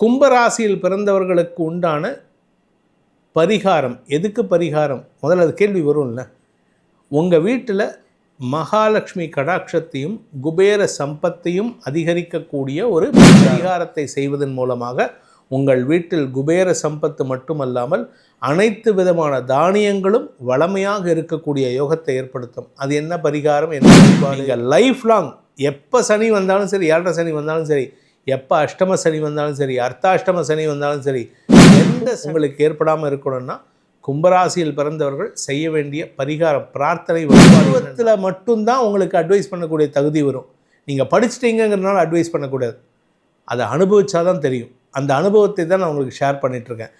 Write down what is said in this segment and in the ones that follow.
கும்பராசியில் பிறந்தவர்களுக்கு உண்டான பரிகாரம். எதுக்கு பரிகாரம்? முதல்ல அது கேள்வி வரும்ல. உங்கள் வீட்டில் மகாலட்சுமி கடாட்சத்தையும் குபேர சம்பத்தையும் அதிகரிக்கக்கூடிய ஒரு பரிகாரத்தை செய்வதன் மூலமாக உங்கள் வீட்டில் குபேர சம்பத்து மட்டுமல்லாமல் அனைத்து விதமான தானியங்களும் வளமையாக இருக்கக்கூடிய யோகத்தை ஏற்படுத்தும். அது என்ன பரிகாரம்? என்ன வழிபாடு? நீங்க லைஃப் லாங் எப்போ சனி வந்தாலும் சரி ஏழரை சனி வந்தாலும் சரி எப்போ அஷ்டம சனி வந்தாலும் சரி அர்த்தாஷ்டம சனி வந்தாலும் சரி எந்த உங்களுக்கு ஏற்படாமல் இருக்கணும்னா கும்பராசியில் பிறந்தவர்கள் செய்ய வேண்டிய பரிகாரம் பிரார்த்தனை பருவத்தில் மட்டும்தான் உங்களுக்கு அட்வைஸ் பண்ணக்கூடிய தகுதி வரும். நீங்கள் படிச்சிட்டீங்கிறதுனால அட்வைஸ் பண்ணக்கூடாது. அதை அனுபவிச்சாதான் தெரியும். அந்த அனுபவத்தை தான் நான் உங்களுக்கு ஷேர் பண்ணிகிட்ருக்கேன்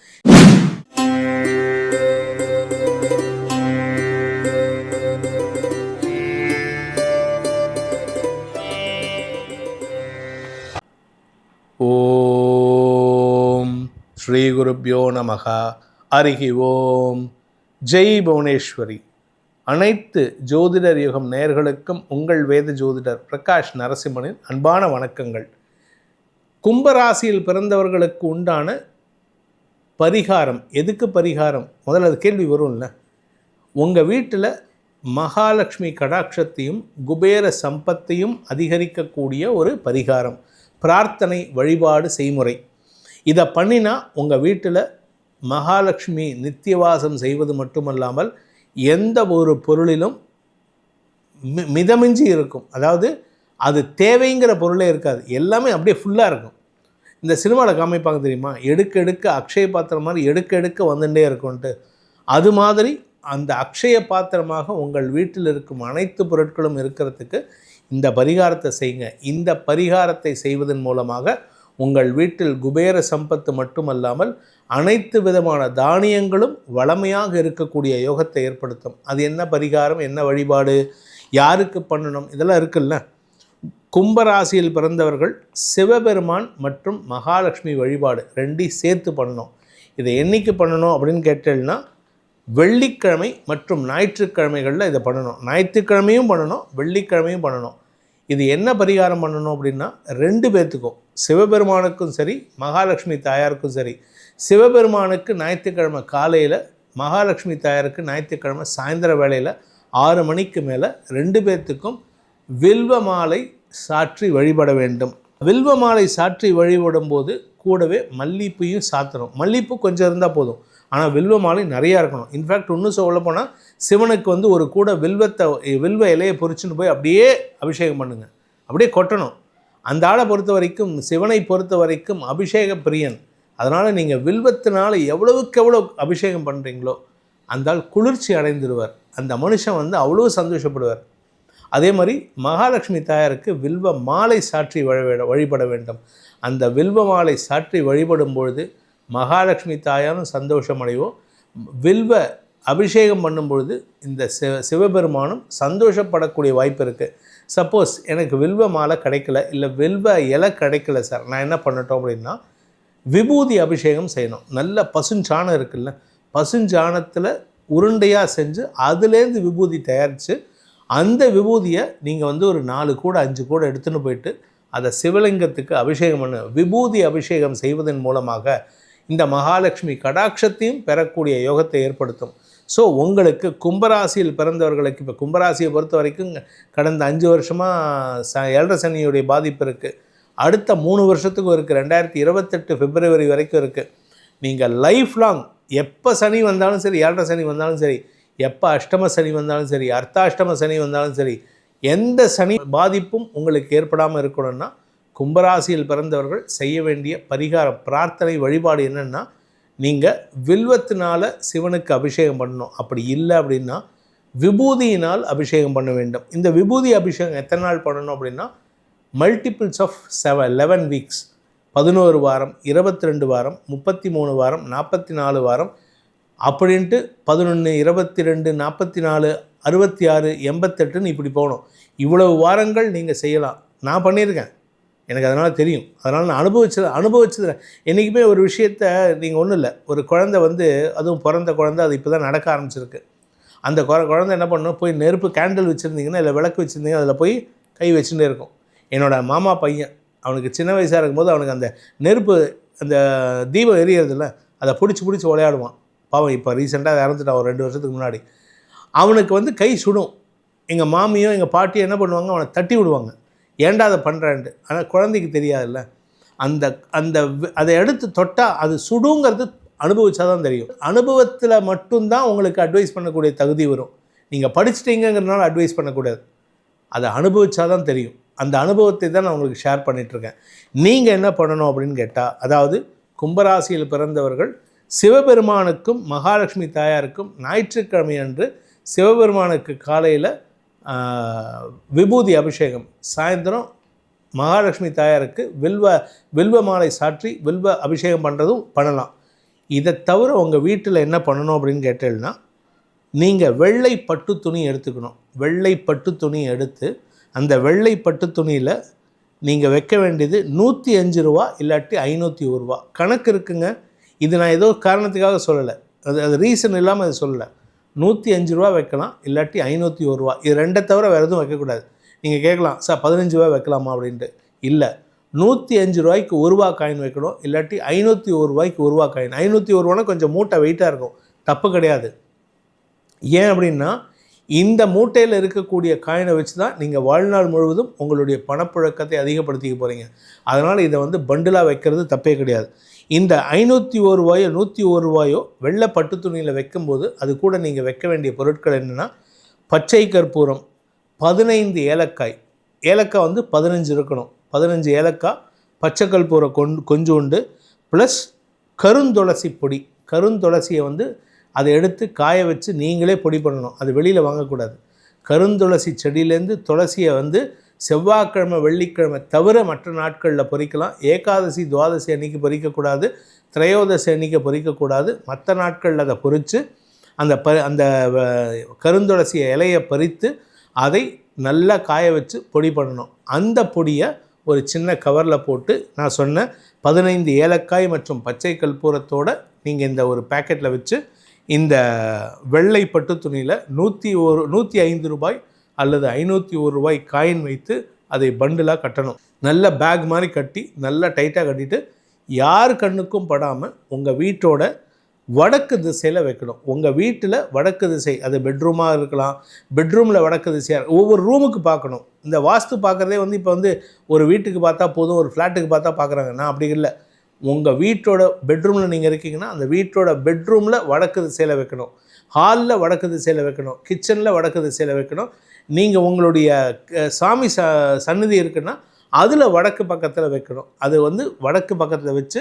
ஓம். ஸ்ரீ குருப்யோ நமக அருகி ஓம். ஜெய் புவனேஸ்வரி. அனைத்து ஜோதிடர் யுகம் நேயர்களுக்கும் உங்கள் வேத ஜோதிடர் பிரகாஷ் நரசிம்மனின் அன்பான வணக்கங்கள். கும்பராசியில் பிறந்தவர்களுக்கு உண்டான பரிகாரம் எதுக்கு பரிகாரம்? முதல்ல அது கேள்வி வரும்ல. உங்கள் வீட்டில் மகாலட்சுமி கடாட்சத்தையும் குபேர சம்பத்தையும் அதிகரிக்கக்கூடிய ஒரு பரிகாரம். பிரார்த்தனை வழிபாடு செய்முறை. இதை பண்ணினா உங்கள் வீட்டில் மகாலட்சுமி நித்தியவாசம் செய்வது மட்டுமல்லாமல் எந்த ஒரு பொருளிலும் மி- மிதமிஞ்சி இருக்கும். அதாவது அது தேவைங்கிற பொருளே இருக்காது. எல்லாமே அப்படியே ஃபுல்லாக இருக்கும். இந்த சினிமாவில் காமிப்பாங்க தெரியுமா? எடுக்க எடுக்க அக்ஷய பாத்திரம் மாதிரி எடுக்க எடுக்க வந்துட்டே இருக்கும்ன்ட்டு. அது மாதிரி அந்த அக்ஷய பாத்திரமாக உங்கள் வீட்டில் இருக்கும் அனைத்து பொருட்களும் இருக்கிறதுக்கு இந்த பரிகாரத்தை செய்யுங்க இந்த பரிகாரத்தை செய்வதன் மூலமாக உங்கள் வீட்டில் குபேர சம்பத்து மட்டுமல்லாமல் அனைத்து விதமான தானியங்களும் வளமையாக இருக்கக்கூடிய யோகத்தை ஏற்படுத்தும். அது என்ன பரிகாரம்? என்ன வழிபாடு? யாருக்கு பண்ணணும்? இதெல்லாம் இருக்குல்ல. கும்பராசியில் பிறந்தவர்கள் சிவபெருமான் மற்றும் மகாலட்சுமி வழிபாடு ரெண்டையும் சேர்த்து பண்ணணும். இதை என்றைக்கு பண்ணணும் அப்படின்னு கேட்டேன்னா வெள்ளிக்கிழமை மற்றும் ஞாயிற்றுக்கிழமைகளில் இதை பண்ணணும். ஞாயிற்றுக்கிழமையும் பண்ணணும் வெள்ளிக்கிழமையும் பண்ணணும். இது என்ன பரிகாரம் பண்ணணும் அப்படின்னா ரெண்டு பேர்த்துக்கும் சிவபெருமானுக்கும் சரி மகாலட்சுமி தாயாருக்கும் சரி சிவபெருமானுக்கு ஞாயிற்றுக்கிழமை காலையில் மகாலட்சுமி தாயாருக்கு ஞாயிற்றுக்கிழமை சாயந்தர வேளையில் ஆறு மணிக்கு மேலே ரெண்டு பேர்த்துக்கும் வில்வ மாலை சாற்றி வழிபட வேண்டும். வில்வ மாலை சாற்றி வழிபடும் போது கூடவே மல்லிப்பூயும் சாத்தணும். மல்லிப்பூ கொஞ்சம் இருந்தால் போதும். ஆனால் வில்வ மாலை நிறையா இருக்கணும். இன்ஃபேக்ட் இன்னும் சொல்ல போனால் சிவனுக்கு வந்து ஒரு கூட வில்வத்தை வில்வ இலையை பொறிச்சுன்னு போய் அப்படியே அபிஷேகம் பண்ணுங்க. அப்படியே கொட்டணும். அந்த ஆளை பொறுத்த வரைக்கும் சிவனை பொறுத்த வரைக்கும் அபிஷேக பிரியன். அதனால் நீங்கள் வில்வத்தினால் எவ்வளவுக்கு எவ்வளோ அபிஷேகம் பண்ணுறீங்களோ அந்த ஆள் குளிர்ச்சி அடைந்துடுவார் அந்த மனுஷன் வந்து அவ்வளோ சந்தோஷப்படுவார். அதே மாதிரி மகாலட்சுமி தாயாருக்கு வில்வ மாலை சாற்றி வழிபட வேண்டும். அந்த வில்வ மாலை சாற்றி வழிபடும் பொழுது மகாலட்சுமி தாயாரும் சந்தோஷம் அடைவோம் வில்வ அபிஷேகம் பண்ணும் பொழுது இந்த சிவ சிவபெருமானும் சந்தோஷப்படக்கூடிய வாய்ப்பு இருக்குது சப்போஸ் எனக்கு வில்வ மாலை கிடைக்கல இல்லை வில்வ இலை கிடைக்கல சார் நான் என்ன பண்ணட்டோம் அப்படின்னா விபூதி அபிஷேகம் செய்யணும். நல்ல பசுஞ்சாணம் இருக்குல்ல பசுஞ்சாணத்தில் உருண்டையாக செஞ்சு அதுலேருந்து விபூதி தயாரித்து அந்த விபூதியை நீங்கள் வந்து ஒரு நாலு கூட அஞ்சு கூட எடுத்துன்னு போயிட்டு அதை சிவலிங்கத்துக்கு அபிஷேகம் பண்ணு. விபூதி அபிஷேகம் செய்வதன் மூலமாக இந்த மகாலட்சுமி கடாட்சத்தையும் பெறக்கூடிய யோகத்தை ஏற்படுத்தும். ஸோ உங்களுக்கு கும்பராசியில் பிறந்தவர்களுக்கு இப்போ கும்பராசியை பொறுத்த வரைக்கும் கடந்த அஞ்சு வருஷமாக ச ஏழரை சனியுடைய பாதிப்பு இருக்குது அடுத்த மூணு வருஷத்துக்கும் இருக்குது ரெண்டாயிரத்தி இருபத்தெட்டு பிப்ரவரி வரைக்கும் இருக்குது நீங்கள் லைஃப் லாங் எப்போ சனி வந்தாலும் சரி ஏழரை சனி வந்தாலும் சரி எப்போ அஷ்டம சனி வந்தாலும் சரி அர்த்தாஷ்டம சனி வந்தாலும் சரி எந்த சனி பாதிப்பும் உங்களுக்கு ஏற்படாமல் இருக்கணும்னா கும்பராசியில் பிறந்தவர்கள் செய்ய வேண்டிய பரிகாரம் பிரார்த்தனை வழிபாடு என்னென்னா நீங்கள் வில்வத்தினால் சிவனுக்கு அபிஷேகம் பண்ணணும். அப்படி இல்லை அப்படின்னா விபூதியினால் அபிஷேகம் பண்ண வேண்டும். இந்த விபூதி அபிஷேகம் எத்தனை நாள் பண்ணணும் அப்படின்னா multiples of seven eleven weeks பதினோரு வாரம் இருபத்தி ரெண்டு வாரம் முப்பத்தி மூணு வாரம் நாற்பத்தி நாலு வாரம். அப்படின்ட்டு பதினொன்று இருபத்தி ரெண்டு நாற்பத்தி நாலு அறுபத்தி ஆறு எண்பத்தெட்டுன்னு இப்படி போகணும். இவ்வளவு வாரங்கள் நீங்கள் செய்யலாம். நான் பண்ணியிருக்கேன். எனக்கு அதனால் தெரியும். அதனால் நான் அனுபவிச்சது அனுபவிச்சது என்றைக்குமே ஒரு விஷயத்த நீங்கள் ஒன்றும் இல்லை. ஒரு குழந்தை வந்து அதுவும் பிறந்த குழந்தை அது இப்போ தான் நடக்க ஆரம்பிச்சிருக்கு. அந்த குழ- குழந்தை என்ன பண்ணணும் போய் நெருப்பு கேண்டில் வச்சுருந்தீங்கன்னா இல்லை விளக்கு வச்சுருந்தீங்கன்னா அதில் போய் கை வச்சுட்டே இருக்கும். என்னோட மாமா பையன் அவனுக்கு சின்ன வயசாக இருக்கும்போது அவனுக்கு அந்த நெருப்பு அந்த தீபம் எரியறதில்ல அதை பிடிச்சி பிடிச்சி விளையாடுவான். பாவம் இப்போ ரீசெண்டாக இறந்துட்டான் ஒரு ரெண்டு வருஷத்துக்கு முன்னாடி. அவனுக்கு வந்து கை சுடும். எங்கள் மாமியோ எங்கள் பாட்டியோ என்ன பண்ணுவாங்க? அவனை தட்டி விடுவாங்க. ஏண்டா அதை பண்ணுறேன்ட்டு ஆனால் குழந்தைக்கு தெரியாதுல்ல. அந்த அந்த அதை எடுத்து தொட்டால் அது சுடுங்கிறது அனுபவிச்சா தான் தெரியும். அனுபவத்தில் மட்டும்தான் உங்களுக்கு அட்வைஸ் பண்ணக்கூடிய தகுதி வரும். நீங்கள் படிச்சிட்டீங்கிறதுனால அட்வைஸ் பண்ணக்கூடாது. அதை அனுபவிச்சா தான் தெரியும். அந்த அனுபவத்தை தான் நான் உங்களுக்கு ஷேர் பண்ணிகிட்ருக்கேன் நீங்கள் என்ன பண்ணணும் அப்படின்னு கேட்டால் அதாவது கும்பராசியில் பிறந்தவர்கள் சிவபெருமானுக்கும் மகாலட்சுமி தாயாருக்கும் ஞாயிற்றுக்கிழமை அன்று சிவபெருமானுக்கு காலையில் விபூதி அபிஷேகம். சாயந்தரம் மகாலட்சுமி தாயாருக்கு வில்வ வில்வ மாலை சாற்றி வில்வ அபிஷேகம் பண்ணுறதும் பண்ணலாம். இதை தவிர உங்கள் வீட்டில் என்ன பண்ணணும் அப்படின்னு கேட்டேன்னா நீங்கள் வெள்ளை பட்டு துணி எடுத்துக்கணும். வெள்ளை பட்டு துணி எடுத்து அந்த வெள்ளை பட்டு துணியில் நீங்கள் வைக்க வேண்டியது நூற்றி அஞ்சு ரூபா இல்லாட்டி ஐநூற்றி ஒரு ரூபா. கணக்கு இருக்குங்க. இது நான் ஏதோ காரணத்துக்காக சொல்லலை. அது அது ரீசன் இல்லாமல் அது சொல்லலை. நூற்றி அஞ்சு ரூபா வைக்கலாம் இல்லாட்டி ஐநூற்றி ஒரு ரூபா. இது ரெண்டை தவிர வேறு எதுவும் வைக்கக்கூடாது. நீங்கள் கேட்கலாம் சார் பதினஞ்சு ரூபா வைக்கலாமா? அப்படின்ட்டு. இல்லை. நூற்றி அஞ்சு ரூபாய்க்கு ஒரு ரூபா காயின் வைக்கணும் இல்லாட்டி ஐநூற்றி ஒரு ரூபாய்க்கு ஒரு ரூபா காயின் ஐநூற்றி ஒரு ரூபானா கொஞ்சம் மூட்டை வெயிட்டாக இருக்கும். தப்பு கிடையாது. ஏன் அப்படின்னா இந்த மூட்டையில் இருக்கக்கூடிய காயினை வச்சு தான் நீங்கள் வாழ்நாள் முழுவதும் உங்களுடைய பணப்புழக்கத்தை அதிகப்படுத்திக்க போகிறீங்க அதனால் இதை வந்து பண்டிலாக வைக்கிறது தப்பே கிடையாது. இந்த ஐநூற்றி ஒரு ரூபாயோ நூற்றி ஒரு ரூபாயோ வெள்ளை பட்டு துணியில் வைக்கும்போது அது கூட நீங்கள் வைக்க வேண்டிய பொருட்கள் என்னென்னா பச்சை கற்பூரம் பதினைந்து ஏலக்காய். ஏலக்காய் வந்து பதினஞ்சு இருக்கணும். பதினஞ்சு ஏலக்காய் பச்சை கற்பூரம் கொண்டு கொஞ்சோண்டு ப்ளஸ் கருந்துளசி பொடி. கருந்துளசியை வந்து அதை எடுத்து காய வச்சு நீங்களே பொடி பண்ணணும். அது வெளியில் வாங்கக்கூடாது. கருந்துளசி செடியிலேருந்து துளசியை வந்து செவ்வாய்க்கிழமை வெள்ளிக்கிழமை தவிர மற்ற நாட்களில் பொறிக்கலாம். ஏகாதசி துவாதசி அன்னைக்கு பொறிக்கக்கூடாது. திரையோதசி அன்னைக்கு பொறிக்கக்கூடாது. மற்ற நாட்களில் அதை பொறித்து அந்த ப அந்த வ- கருந்துளசி இலையை பறித்து அதை நல்லா காய வச்சு பொடி பண்ணணும். அந்த பொடியை ஒரு சின்ன கவரில் போட்டு நான் சொன்ன பதினைந்து ஏலக்காய் மற்றும் பச்சை கற்பூரத்தோட நீங்கள் இந்த ஒரு பேக்கெட்டில் வச்சு இந்த வெள்ளை பட்டு துணியில் நூற்றி ஒரு நூற்றி ஐந்து ரூபாய் அல்லது ஐநூற்றி ஒரு ரூபாய் காயின் வைத்து அதை பண்டிலாக கட்டணும். நல்ல பேக் மாதிரி கட்டி நல்லா டைட்டாக கட்டிட்டு யார் கண்ணுக்கும் படாமல் உங்கள் வீட்டோட வடக்கு திசையில் வைக்கணும். உங்கள் வீட்டில் வடக்கு திசை அது பெட்ரூமாக இருக்கலாம் பெட்ரூமில் வடக்கு திசையாக ஒவ்வொரு ரூமுக்கு பார்க்கணும். இந்த வாஸ்து பார்க்குறதே வந்து இப்போ வந்து ஒரு வீட்டுக்கு பார்த்தா போதும் ஒரு ஃப்ளாட்டுக்கு பார்த்தா பார்க்குறாங்க. நான் அப்படி இல்லை. உங்கள் வீட்டோட பெட்ரூமில் நீங்கள் இருக்கீங்கன்னா அந்த வீட்டோட பெட்ரூமில் வடக்கு திசையில் வைக்கணும். ஹாலில் வடக்கு திசையில் வைக்கணும். கிச்சனில் வடக்கு திசையில் வைக்கணும். நீங்கள் உங்களுடைய சாமி ச சந்நிதி இருக்குன்னா அதில் வடக்கு பக்கத்தில் வைக்கணும். அது வந்து வடக்கு பக்கத்தில் வச்சு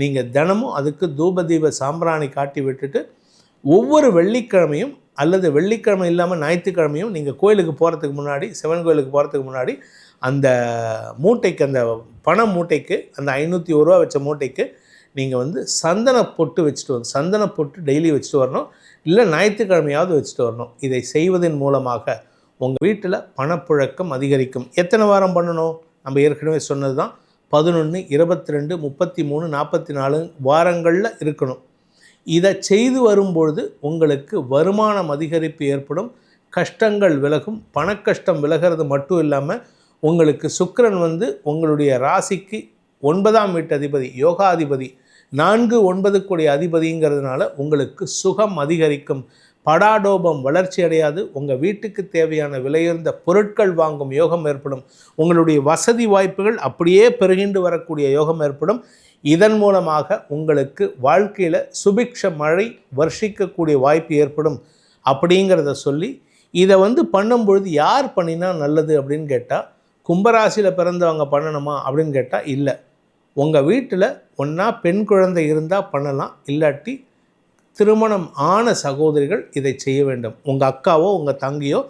நீங்கள் தினமும் அதுக்கு தூப தீப சாம்பிராணி காட்டி விட்டுட்டு ஒவ்வொரு வெள்ளிக்கிழமையும் அல்லது வெள்ளிக்கிழமை இல்லாமல் ஞாயிற்றுக்கிழமையும் நீங்கள் கோயிலுக்கு போகிறதுக்கு முன்னாடி சிவன் கோயிலுக்கு போகிறதுக்கு முன்னாடி அந்த மூட்டைக்கு அந்த பண மூட்டைக்கு அந்த ஐநூற்றி ஒரு ரூபா வச்ச மூட்டைக்கு நீங்கள் வந்து சந்தன பொட்டு வச்சுட்டு வரணும் சந்தன பொட்டு டெய்லி வச்சுட்டு வரணும். இல்லை ஞாயிற்றுக்கிழமையாவது வச்சுட்டு வரணும். இதை செய்வதன் மூலமாக உங்கள் வீட்டில் பணப்புழக்கம் அதிகரிக்கும். எத்தனை வாரம் பண்ணணும்? நம்ம ஏற்கனவே சொன்னது தான் பதினொன்று இருபத்தி ரெண்டு முப்பத்தி மூணு நாற்பத்தி நாலு வாரங்களில் இருக்கணும். இதை செய்து வரும்பொழுது உங்களுக்கு வருமானம் அதிகரிப்பு ஏற்படும். கஷ்டங்கள் விலகும். பணக்கஷ்டம் விலகிறது மட்டும் இல்லாமல் உங்களுக்கு சுக்கரன் வந்து உங்களுடைய ராசிக்கு ஒன்பதாம் வீட்டு அதிபதி யோகாதிபதி நான்கு ஒன்பது அதிபதிங்கிறதுனால உங்களுக்கு சுகம் அதிகரிக்கும். படாடோபம் வளர்ச்சி அடையாது. உங்கள் வீட்டுக்கு தேவையான விலையுயர்ந்த பொருட்கள் வாங்கும் யோகம் ஏற்படும். உங்களுடைய வசதி வாய்ப்புகள் அப்படியே பெருகிண்டு வரக்கூடிய யோகம் ஏற்படும். இதன் மூலமாக உங்களுக்கு வாழ்க்கையில் சுபிக்ஷ மழை வர்ஷிக்கக்கூடிய வாய்ப்பு ஏற்படும். அப்படிங்கிறத சொல்லி இதை வந்து பண்ணும்பொழுது யார் பண்ணினா நல்லது அப்படின்னு கேட்டால் கும்பராசியில் பிறந்தவங்க பண்ணணுமா அப்படின்னு கேட்டால் இல்லை. உங்கள் வீட்டில் ஒன்றா பெண் குழந்தை இருந்தால் பண்ணலாம். இல்லாட்டி திருமணம் ஆன சகோதரிகள் இதை செய்ய வேண்டும். உங்கள் அக்காவோ உங்கள் தங்கையோ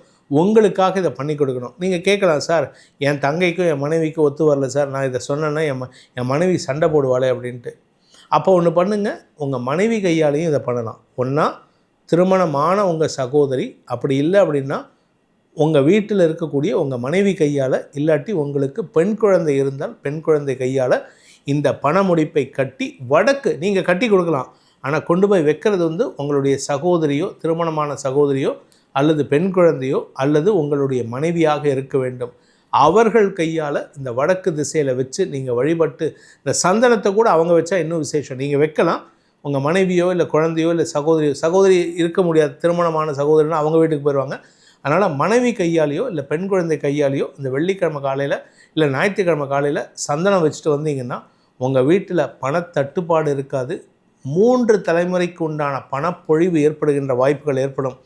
உங்களுக்காக இதை பண்ணி கொடுக்கணும். நீங்கள் கேட்கலாம் சார் என் தங்கைக்கும் என் மனைவிக்கும் ஒத்து வரல சார். நான் இதை சொன்னேன்னா என் என் மனைவி சண்டை போடுவாளே அப்படின்ட்டு. அப்போ ஒன்று பண்ணுங்கள் உங்கள் மனைவி கையாலையும் இதை பண்ணலாம். ஒன்றா திருமணமான உங்கள் சகோதரி அப்படி இல்லை அப்படின்னா உங்கள் வீட்டில் இருக்கக்கூடிய உங்கள் மனைவி கையால் இல்லாட்டி உங்களுக்கு பெண் குழந்தை இருந்தால் பெண் குழந்தை கையால் இந்த பண முடிப்பை கட்டி வடக்கு நீங்கள் கட்டி கொடுக்கலாம். ஆனால் கொண்டு போய் வைக்கிறது வந்து உங்களுடைய சகோதரியோ திருமணமான சகோதரியோ அல்லது பெண் குழந்தையோ அல்லது உங்களுடைய மனைவியாக இருக்க வேண்டும். அவர்கள் கையால் இந்த வடக்கு திசையில் வச்சு நீங்கள் வழிபட்டு இந்த சந்தனத்தை கூட அவங்க வச்சா இன்னும் விசேஷம். நீங்கள் வைக்கலாம். உங்கள் மனைவியோ இல்லை குழந்தையோ இல்லை சகோதரியோ சகோதரி இருக்க முடியாது திருமணமான சகோதரினா அவங்க வீட்டுக்கு போயிடுவாங்க அதனால் மனைவி கையாலேயோ இல்லை பெண் குழந்தை கையாலேயோ இந்த வெள்ளிக்கிழமை காலையில் இல்லை ஞாயிற்றுக்கிழமை காலையில் சந்தனம் வச்சுட்டு வந்தீங்கன்னா உங்கள் வீட்டில் பணத்தட்டுப்பாடு இருக்காது. மூன்று தலைமுறைக்கு உண்டான பணப்பொழிவு ஏற்படுகின்ற வாய்ப்புகள் ஏற்படும்.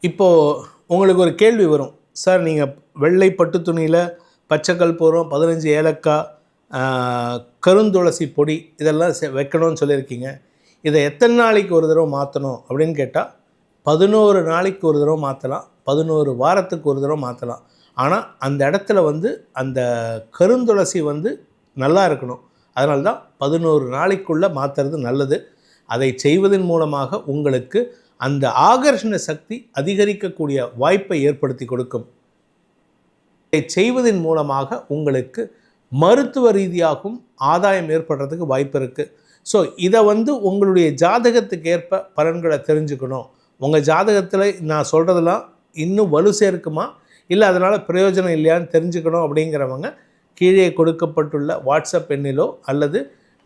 இப்போது உங்களுக்கு ஒரு கேள்வி வரும். சார் நீங்கள் வெள்ளை பட்டு துணியில் பச்சைக்கல் போகிறோம் பதினஞ்சு ஏலக்காய் கருந்துளசி பொடி இதெல்லாம் செ- வைக்கணும்னு சொல்லியிருக்கீங்க. இதை எத்தனை நாளைக்கு ஒரு தடவை மாற்றணும் அப்படின்னு கேட்டால் பதினோரு நாளைக்கு ஒரு தடவை மாற்றலாம் பதினோரு வாரத்துக்கு ஒரு தடவை மாற்றலாம் ஆனால் அந்த இடத்துல வந்து அந்த கருந்துளசி வந்து நல்லா இருக்கணும். அதனால தான் பதினோரு நாளைக்குள்ளே மாற்றுறது நல்லது. அதை செய்வதன் மூலமாக உங்களுக்கு அந்த ஆகர்ஷண சக்தி அதிகரிக்கக்கூடிய வாய்ப்பை ஏற்படுத்தி கொடுக்கும். இதை செய்வதன் மூலமாக உங்களுக்கு மருத்துவ ரீதியாகவும் ஆதாயம் ஏற்படுறதுக்கு வாய்ப்பு இருக்குது ஸோ இதை வந்து உங்களுடைய ஜாதகத்துக்கு ஏற்ப பலன்களை தெரிஞ்சுக்கணும். உங்கள் ஜாதகத்தில் நான் சொல்கிறதெல்லாம் இன்னும் வலு சேர்க்குமா? இல்லை அதனால் பிரயோஜனம் இல்லையான்னு தெரிஞ்சுக்கணும் அப்படிங்கிறவங்க கீழே கொடுக்கப்பட்டுள்ள வாட்ஸ்அப் எண்ணிலோ அல்லது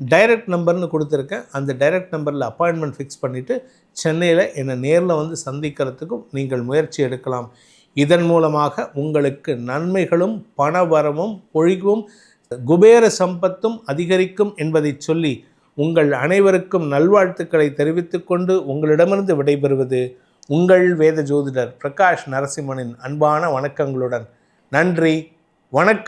டைரக்ட் நம்பர்னு கொடுத்துருக்கேன். அந்த டைரக்ட் நம்பரில் அப்பாயின்மெண்ட் ஃபிக்ஸ் பண்ணிவிட்டு சென்னையில் என்னை நேரில் வந்து சந்திக்கிறதுக்கும் நீங்கள் முயற்சி எடுக்கலாம். இதன் மூலமாக உங்களுக்கு நன்மைகளும் பணவரமும் பொழிவும் குபேர சம்பத்தும் அதிகரிக்கும் என்பதை சொல்லி உங்கள் அனைவருக்கும் நல்வாழ்த்துக்களை தெரிவித்துக்கொண்டு உங்களிடமிருந்து விடைபெறுவது உங்கள் வேத ஜோதிடர் பிரகாஷ் நரசிம்மனின் அன்பான வணக்கங்களுடன். நன்றி. வணக்கம்.